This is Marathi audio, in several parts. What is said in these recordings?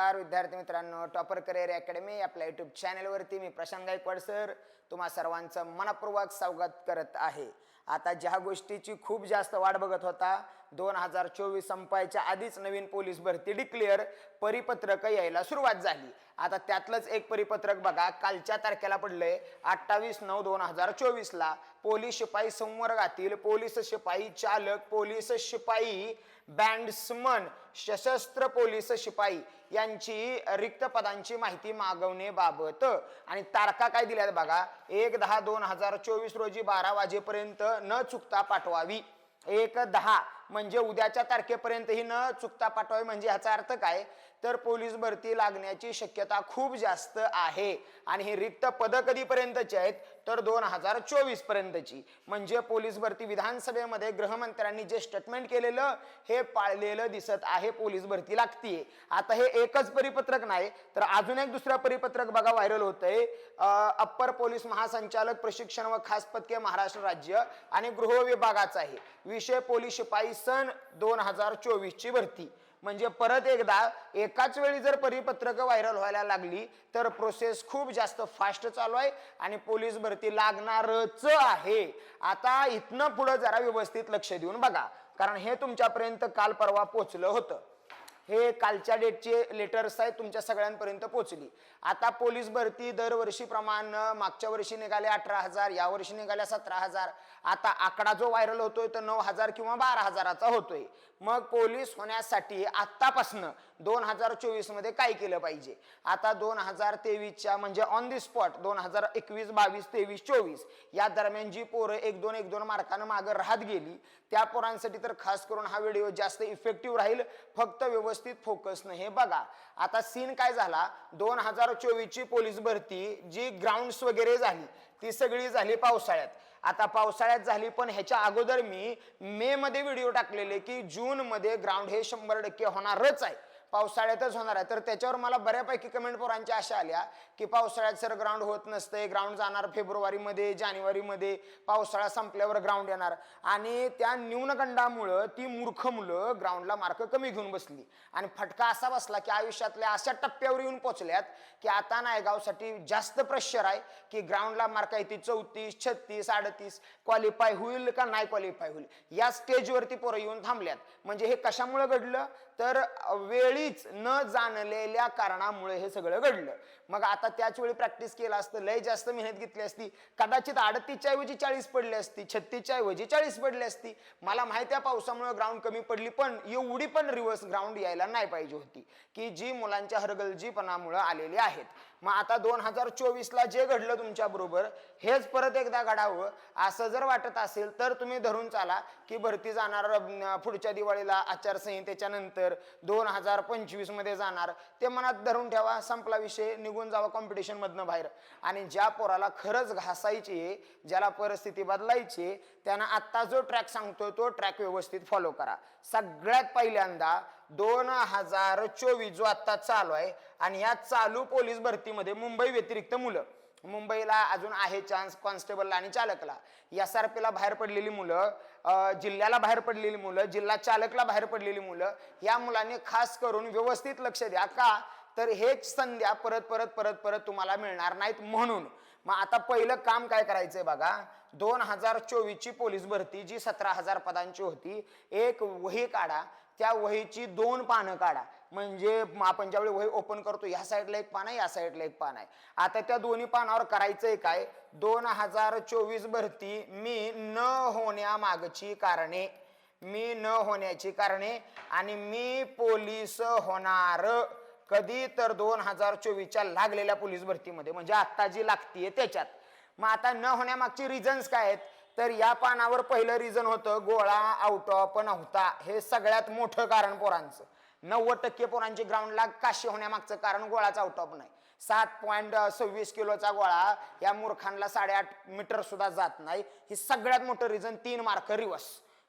नमस्कार विद्यार्थी मित्रांनो टॉपर करिअर अकॅडमी आपल्या यूट्यूब चॅनलवरती मी प्रशांत गायकवाड सर तुम्हा सर्वांचं मनपूर्वक स्वागत करत आहे. आता ज्या गोष्टीची खूप जास्त वाट बघत होता दोन हजार चोवीस संपायच्या आधीच नवीन पोलीस भरती डिक्लेअर परिपत्रक यायला सुरुवात झाली. आता त्यातलंच एक परिपत्रक बघा कालच्या तारखेला पडलंय. अठ्ठावीस नऊ दोन हजार चोवीसला पोलीस शिपाई संवर्गातील पोलीस शिपाई चालक पोलीस शिपाई बँड्समन सशस्त्र पोलीस शिपाई यांची रिक्त पदांची माहिती मागवणेबाबत आणि तारखा काय दिल्यात बघा एक दहा दोन हजार चोवीस रोजी बारा वाजेपर्यंत न चुकता पाठवावी. एक दहा म्हणजे उद्याच्या तारखेपर्यंत ही न चुकता पाठवावी म्हणजे ह्याचा अर्थ काय? तर पोलीस भरती लागण्याची शक्यता खूप जास्त आहे. आणि ही रिक्त पद कधीपर्यंतची आहेत? तर दोन हजार चोवीस पर्यंतची म्हणजे पोलीस भरती विधानसभेमध्ये गृहमंत्र्यांनी जे स्टेटमेंट केलेलं हे पाळलेलं दिसत आहे पोलीस भरती लागतीये. आता हे एकच परिपत्रक नाही तर अजून एक दुसरं परिपत्रक बघा व्हायरल होतंय. अप्पर पोलीस महासंचालक प्रशिक्षण व खास पदके महाराष्ट्र राज्य आणि गृह विभागाचा आहे. विषय पोलीस शिपाई सन दोन हजार चोवीस ची भरती. म्हणजे परत एकदा एकाच वेळी जर परिपत्रक व्हायरल व्हायला लागली तर प्रोसेस खूप जास्त फास्ट चालू आहे आणि पोलीस भरती लागणारच आहे. आता इथनं पुढं जरा व्यवस्थित लक्ष देऊन बघा. कारण हे तुमच्यापर्यंत काल परवा पोचलं होतं. हे कालच्या डेटचे लेटर्स आहेत तुमच्या सगळ्यांपर्यंत पोहोचली. आता पोलीस भरती दरवर्षीप्रमाणं मागच्या वर्षी निघाले अठरा हजार या वर्षी निघाल्या सतरा हजार. आता आकडा जो व्हायरल होतोय तो नऊ हजार किंवा बारा हजाराचा होतोय. मग पोलीस होण्यासाठी आत्तापासनं दोन हजार चोवीसमध्ये काय केलं पाहिजे? आता दोन हजार तेवीसच्या म्हणजे ऑन दी स्पॉट दोन हजार एकवीस बावीस तेवीस चोवीस या दरम्यान जी पोरं एक दोन एक दोन मार्कानं मागं राहत गेली त्या पोरांसाठी तर खास करून हा व्हिडिओ जास्त इफेक्टिव्ह राहील. फक्त व्यवस्थित फोकसनं हे बघा आता सीन काय झाला? दोन हजार चोवीसची पोलीस भरती जी ग्राउंड्स वगैरे झाली ती सगळी झाली पावसाळ्यात. आता पावसाळ्यात झाली पण ह्याच्या अगोदर मी मे मध्ये व्हिडिओ टाकलेले की जून मध्ये ग्राउंड हे शंभर टक्के होणारच आहे. पावसाळ्यातच होणार आहे. तर त्याच्यावर मला बऱ्यापैकी कमेंट पोरांच्या अशा आल्या की पावसाळ्यात सर ग्राउंड होत नसतंय ग्राउंड जाणार फेब्रुवारीमध्ये जानेवारीमध्ये पावसाळा संपल्यावर ग्राउंड येणार. आणि त्या न्यूनगंडामुळं ती मूर्ख मुलं ग्राउंडला मार्क कमी घेऊन बसली. आणि फटका असा बसला की आयुष्यातल्या अशा टप्प्यावर येऊन पोचल्यात की आता नायगावसाठी जास्त प्रेशर आहे की ग्राउंडला मार्क आहे ती चौतीस छत्तीस अडतीस क्वालिफाय होईल का नाही क्वालिफाय होईल? या स्टेजवरती पोरं येऊन थांबल्यात. म्हणजे हे कशामुळे घडलं? तर वेळीच न जाणलेल्या कारणामुळे हे सगळं घडलं. मग आता त्याच वेळी प्रॅक्टिस केलं असतं. लय जास्त मेहनत घेतली असती. कदाचित अडतीसच्या ऐवजी चाळीस पडली असती. छत्तीसच्या ऐवजी चाळीस पडली असती. मला माहिती आहे पावसामुळे ग्राउंड कमी पडली पण एवढी पण रिव्हर्स ग्राउंड यायला नाही पाहिजे होती. की जी मुलांच्या हरगलजीपणामुळे आलेली आहेत. मग आता दोन हजार चोवीसला जे घडलं तुमच्या बरोबर हेच परत एकदा घडावं. असं जर वाटत असेल तर तुम्ही धरून चाला की भरती जाणार पुढच्या दिवाळीला आचारसंहितेच्या नंतर दोन हजार पंचवीसमध्ये जाणार. ते मनात धरून ठेवा. संपला विषय. निघून निघून जावं मधनं बाहेर. आणि ज्या पोराला खरंच घासायची आहे ज्याला परिस्थिती बदलायची आहे, त्यांना आत्ता जो ट्रॅक सांगतोय तो ट्रॅक व्यवस्थित फॉलो करा. सगळ्यात पहिल्यांदा दोन हजार चोवीस जो आता चालू आहे आणि या चालू पोलीस भरतीमध्ये मुंबई व्यतिरिक्त मुलं. मुंबईला अजून आहे चान्स कॉन्स्टेबलला आणि चालकला. एस आर पीला बाहेर पडलेली मुलं जिल्ह्याला बाहेर पडलेली मुलं जिल्हा चालकला बाहेर पडलेली मुलं या मुलांनी खास करून व्यवस्थित लक्ष द्या. का? तर हेच संध्या परत परत परत परत तुम्हाला मिळणार नाहीत म्हणून. मग आता पहिलं काम काय करायचंय बघा? दोन हजार चोवीसची पोलीस भरती जी सतरा हजार पदांची होती एक वही काढा त्या वहीची दोन पानं काढा. म्हणजे आपण ज्यावेळी वही ओपन करतो ह्या साईडला एक पान आहे या साईडला एक पान आहे. आता त्या दोन्ही पानावर करायचंय काय? दोन हजार चोवीस भरती मी न होण्यामागची कारणे. मी न होण्याची कारणे आणि मी पोलीस होणार. कधी तर दोन हजार चोवीसच्या लागलेल्या पोलीस भरतीमध्ये म्हणजे आत्ता जी लागतीये त्याच्यात. मग आता न होण्यामागची रिझन्स काय आहेत? तर या पानावर पहिलं रिझन होतं गोळा आउट ऑफ नव्हता. हे सगळ्यात मोठं कारण पोरांचं. नव्वद टक्के पोरांची ग्राउंडला काशी होण्यामागचं कारण गोळाचा आउट ऑफ नाही. सात पॉईंट सव्वीस किलोचा गोळा या मूर्खांना साडेआठ मीटर सुद्धा जात नाही. ही सगळ्यात मोठं रिझन तीन मार्क रिवर्स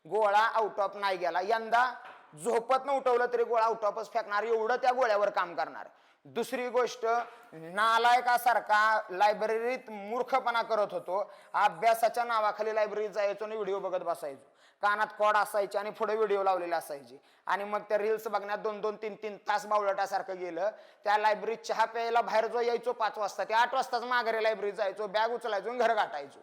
गोळा आउट ऑफ नाही गेला. यंदा झोपत न उठवलं तरी गोळा आउट ऑफच फेकणार एवढं त्या गोळ्यावर काम करणार. दुसरी गोष्ट नालायकासारखा लायब्ररीत मूर्खपणा करत होतो. अभ्यासाच्या नावाखाली लायब्ररीत जायचो आणि व्हिडिओ बघत बसायचो. कानात कॉड असायचे आणि पुढे व्हिडिओ लावलेले असायचे. आणि मग त्या रील्स बघण्यात दोन दोन तीन तीन तास बावळटासारखं गेलं. त्या लायब्ररीत चहा प्यायला बाहेर जो यायचो पाच वाजता ते आठ वाजताच माघारी लायब्ररीत जायचो बॅग उचलायचो आणि घर गाठायचो.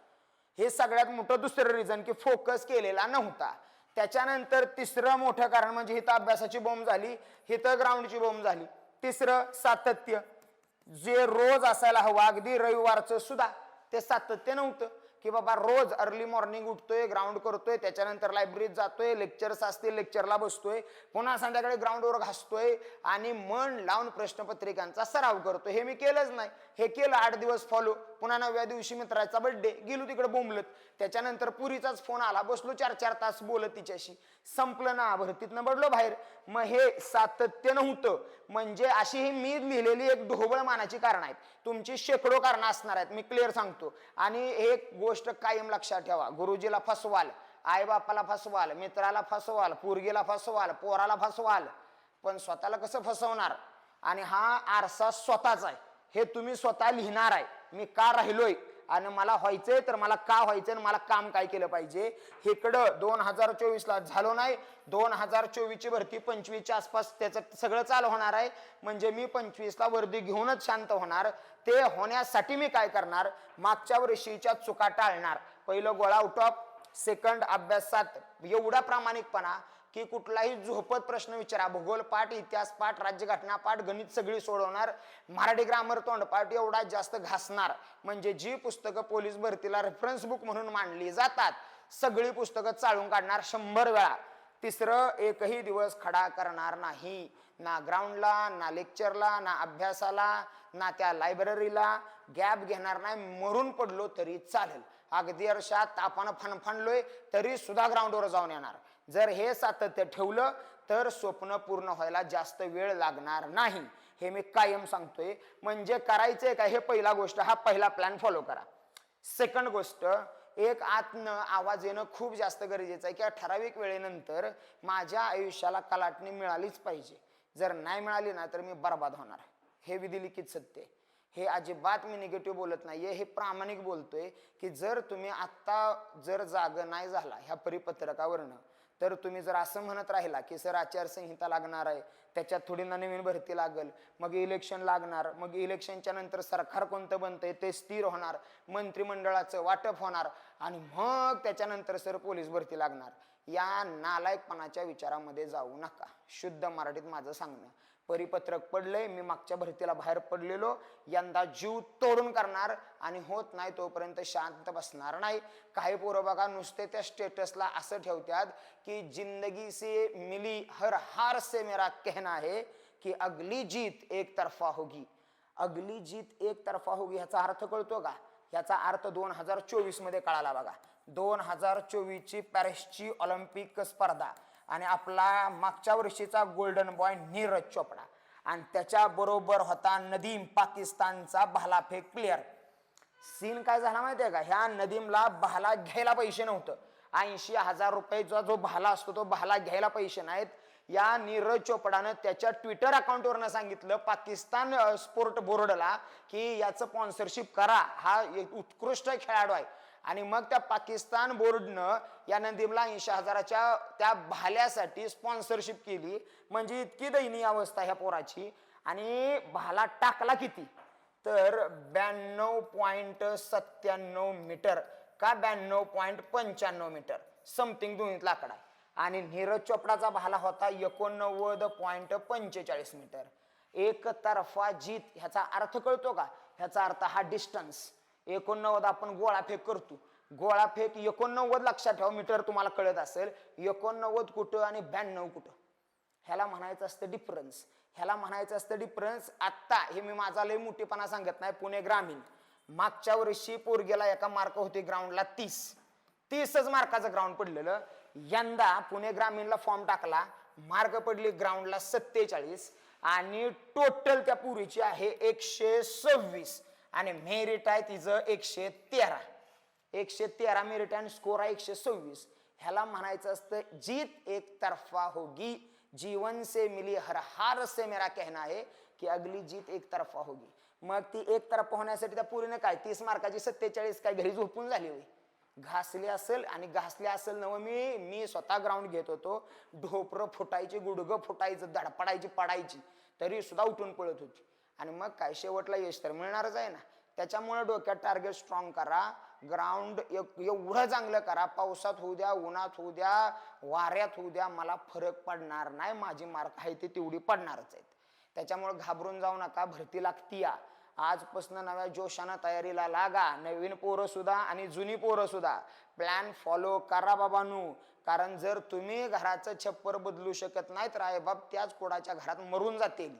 हे सगळ्यात मोठं दुसरं रिझन की फोकस केलेला नव्हता. त्याच्यानंतर तिसरं मोठं कारण म्हणजे हिथं अभ्यासाची बोंब झाली हिथं ग्राउंडची बोंब झाली. तिसरं सातत्य. जे रोज असायला हवं अगदी रविवारचं सुद्धा ते सातत्य नव्हतं. की बाबा रोज अर्ली मॉर्निंग उठतोय ग्राउंड करतोय त्याच्यानंतर लायब्ररीत जातोय लेक्चर्स असतील लेक्चरला बसतोय पुन्हा संध्याकाळी ग्राउंडवर घासतोय आणि मन लावून प्रश्नपत्रिकांचा सराव करतो हे मी केलंच नाही. हे केलं आठ दिवस फॉलो पुन्हा नवव्या दिवशी मित्राचा बड्डे गेलो तिकडे बोंबलत. त्याच्यानंतर पुरीचाच फोन आला. बसलो चार चार तास बोलत तिच्याशी. संपलं ना भरतीतनं बडलो बाहेर. मग हे सातत्य नव्हतं. म्हणजे अशी ही मी लिहिलेली एक ढोबळ मानाची कारण आहेत. तुमची शेकडो कारणं असणार आहेत मी क्लिअर सांगतो. आणि एक गोष्ट कायम लक्षात ठेवा गुरुजीला फसवाल आईबापाला फसवाल मित्राला फसवाल पोरगीला फसवाल पोराला फसवाल पण स्वतःला कसं फसवणार? आणि हा आरसा स्वतःच आहे हे तुम्ही स्वतः लिहिणार आहे. मी का राहिलोय? आणि मला व्हायचंय तर मला का व्हायचंय आणि मला काम काय केलं पाहिजे? हेकडं दोन हजार चोवीसला झालो नाही. दोन हजार चोवीसची भरती पंचवीसच्या आसपास त्याचं सगळं चालू होणार आहे. म्हणजे मी पंचवीसला वर्दी घेऊनच शांत होणार. ते होण्यासाठी मी काय करणार? मागच्या वर्षीच्या चुका टाळणार. पहिलं गोळा आउट ऑफ सेकंड अभ्यासात एवढा प्रामाणिकपणा. की कुठलाही झोपत प्रश्न विचारा. भूगोल पाठ इतिहास पाठ राज्यघटना पाठ गणित सगळी सोडवणार. मराठी ग्रामर तोंडपाठ एवढा जास्त घासणार. म्हणजे जी पुस्तकं पोलीस भरतीला रेफरन्स बुक म्हणून मांडली जातात सगळी पुस्तकं चाळून काढणार शंभर वेळा. तिसरं एकही दिवस खडा करणार नाही. ना ग्राउंडला ना लेक्चरला ना अभ्यासाला ना त्या लायब्ररीला गॅप घेणार नाही मरून पडलो तरी चालेल. अगदी वर्षात तापानं फणफणलोय तरी सुद्धा ग्राउंडवर जाऊन येणार. जर हे सातत्य ठेवलं तर स्वप्न पूर्ण व्हायला जास्त वेळ लागणार नाही. हे मी कायम सांगतोय. म्हणजे करायचंय का? हे पहिला गोष्ट हा पहिला प्लॅन फॉलो करा. सेकंड गोष्ट एक आतनं आवाज येणं खूप जास्त गरजेचं आहे किंवा ठराविक वेळेनंतर माझ्या आयुष्याला कलाटणी मिळालीच पाहिजे. जर नाही मिळाली ना तर मी बर्बाद होणार. हे विधिलिखित सत्य आहे. हे अजिबात मी निगेटिव्ह बोलत नाही आहे हे प्रामाणिक बोलतोय की जर तुम्ही आत्ता जर जाग नाही झाला ह्या परिपत्रकावरनं तर तुम्ही जर असं म्हणत राहिला की सर आचारसंहिता लागणार आहे त्याच्यात थोडी ना नवीन भरती लागल मग इलेक्शन लागणार मग इलेक्शनच्या नंतर सरकार कोणतं बनतंय ते स्थिर होणार मंत्रिमंडळाचं वाटप होणार आणि मग त्याच्यानंतर सर पोलीस भरती लागणार. या नालायकपणाच्या विचारामध्ये जाऊ नका. शुद्ध मराठीत माझं सांगणं परिपत्रक पडलंय मी मागच्या भरतीला बाहेर पडलेलो. यंदा जीव तोडून करणार आणि होत नाही तोपर्यंत शांत बसणार नाही. काही पोरं बघा नुसते त्या स्टेटसला असं ठेवतात की जिंदगी से मिली हर हार से मेरा कहना है की अगली जीत एक तरफा होगी. अगली जीत एक तरफा होगी ह्याचा अर्थ कळतो का? ह्याचा अर्थ दोन हजार चोवीसमध्ये कळाला बघा. दोन हजार चोवीसची पॅरिसची ऑलिम्पिक स्पर्धा. आणि आपला मागच्या वर्षीचा गोल्डन बॉय नीरज चोपडा. आणि त्याच्याबरोबर होता नदीम पाकिस्तानचा भालाफेक प्लेअर सीन काय झाला माहिती आहे का? ह्या नदीमला भाला घ्यायला पैसे नव्हतं. ऐंशी हजार रुपयेचा जो भाला असतो तो भाला घ्यायला पैसे नाहीत. या नीरज चोपडानं त्याच्या ट्विटर अकाउंटवरनं सांगितलं पाकिस्तान स्पोर्ट बोर्डला की याचं स्पॉन्सरशिप करा. हा एक उत्कृष्ट खेळाडू आहे. आणि मग त्या पाकिस्तान बोर्डनं या नदीमला ऐंशी हजाराच्या त्या भाल्यासाठी स्पॉन्सरशिप केली. म्हणजे इतकी दयनीय अवस्था ह्या पोराची. आणि भाला टाकला किती? तर ब्याण्णव पॉईंट सत्त्याण्णव मीटर का ब्याण्णव पॉइंट पंच्याण्णव मीटर. समथिंग दोन्हीतला आकडा आणि नीरज चोपडाचा भाला होता एकोणनव्वद पॉईंट पंचेचाळीस मीटर. एकतर्फा जीत ह्याचा अर्थ कळतो का? ह्याचा अर्थ हा डिस्टन्स एकोणनव्वद आपण गोळाफेक करतो. गोळाफेक एकोणनव्वद लक्षात ठेवा मीटर तुम्हाला कळत असेल. एकोणनव्वद कुठं आणि ब्याण्णव कुठं? ह्याला म्हणायचं असतं डिफरन्स ह्याला म्हणायचं असतं डिफरन्स आत्ता हे मी माझा लय मोठेपणा सांगत नाही पुणे ग्रामीण. मागच्या वर्षी पोरगेला एका मार्क होते ग्राउंडला तीस. तीसच मार्काचं ग्राउंड पडलेलं. यंदा पुणे ग्रामीणला फॉर्म टाकला. मार्क पडले ग्राउंडला सत्तेचाळीस. आणि टोटल त्या पुरीची आहे एकशे सव्वीस. आणि मेरिट आहे तिचं एकशे तेरा. एकशे तेरा मेरिट आणि स्कोर आहे एकशे सव्वीस. ह्याला म्हणायचं असतं जीत एक तरफा होगी. जीवन से मिली हर हार से मेरा कहना आहे की अगली जीत एक तरफा होगी. मग ती एक तरफा होण्यासाठी त्या पूर्ण काय तीस मार्काची सत्तेचाळीस काय घरी झोपून झाली होई घासली असेल आणि घासले असेल नव मी मी स्वतः ग्राउंड घेत होतो. ढोपरं फुटायची गुडगं फुटायचं धडपडायची पडायची. तरी सुद्धा उठून पळत होती. आणि मग काय? शेवटला यश तर मिळणारच आहे ना. त्याच्यामुळे डोक्यात टार्गेट स्ट्रॉंग करा. ग्राउंड एवढं चांगलं करा. पावसात होऊ द्या उन्हात होऊ द्या वाऱ्यात होऊ द्या मला फरक पडणार नाही. माझी मार्क आहे ती तेवढी पडणारच आहेत. त्याच्यामुळे घाबरून जाऊ नका भरती लागती या. आजपासून नव्या जोशानं तयारीला लागा. नवीन पोरं सुद्धा आणि जुनी पोरं सुद्धा. प्लॅन फॉलो करा बाबानू. कारण जर तुम्ही घराचं छप्पर बदलू शकत नाहीत तर आई त्याच कोडाच्या घरात मरून जातील.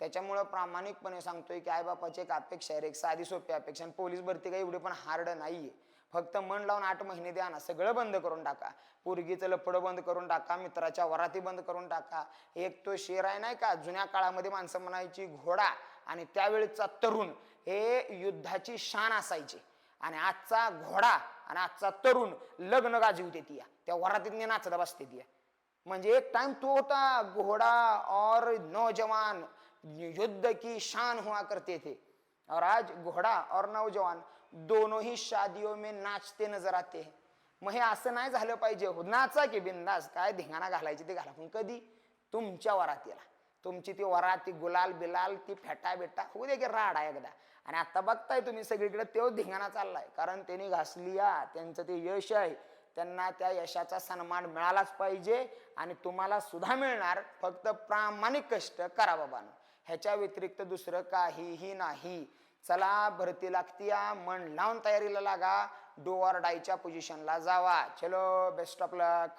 त्याच्यामुळं प्रामाणिकपणे सांगतोय की आईबापाची एक अपेक्षा आहे एक साधी सोपी अपेक्षा आणि पोलीस भरती काही एवढी पण हार्ड नाहीये. फक्त मन लावून आठ महिने द्या ना सगळं बंद करून टाका. पोरगीचं लपडं बंद करून टाका मित्राच्या वराती बंद करून टाका. एक तो शेर आहे नाही का जुन्या काळामध्ये माणसं म्हणायची घोडा आणि त्यावेळेचा तरुण. हे युद्धाची शान असायची. आणि आजचा घोडा आणि आजचा तरुण लग्न गाजवते ती त्या वरातीत नाचत बसते ती म्हणजे एक टाइम तो होता घोड़ा और नौजवान. युद्ध की शान हुआ करते थे। और आज घोड़ा और नौजवान दोनों ही शादियों में नाचते नजर आते हैं। मग हे असं नाही झालं पाहिजे हो. नाचा की बिंदास काय धिंगाणा घालायची ते घाला. पण कधी? तुमच्या वरातीला तुमची ती वरात ती गुलाल बिलाल ती फेटा बेटा होऊ दे की राडा एकदा. आणि आता बघताय तुम्ही सगळीकडे तो धिंगाणा चाललाय. कारण त्यांनी घासली या त्यांचं ते यश आहे. त्यांना त्या यशाचा सन्मान मिळालाच पाहिजे आणि तुम्हाला सुद्धा मिळणार. फक्त प्रामाणिक कष्ट करा बाबांना. ह्याच्या व्यतिरिक्त दुसरं काहीही नाही. चला भरती लागतीया. मन लावून तयारीला लागा. डोअर डायच्या पोझिशनला जावा. चलो बेस्ट ऑफ लक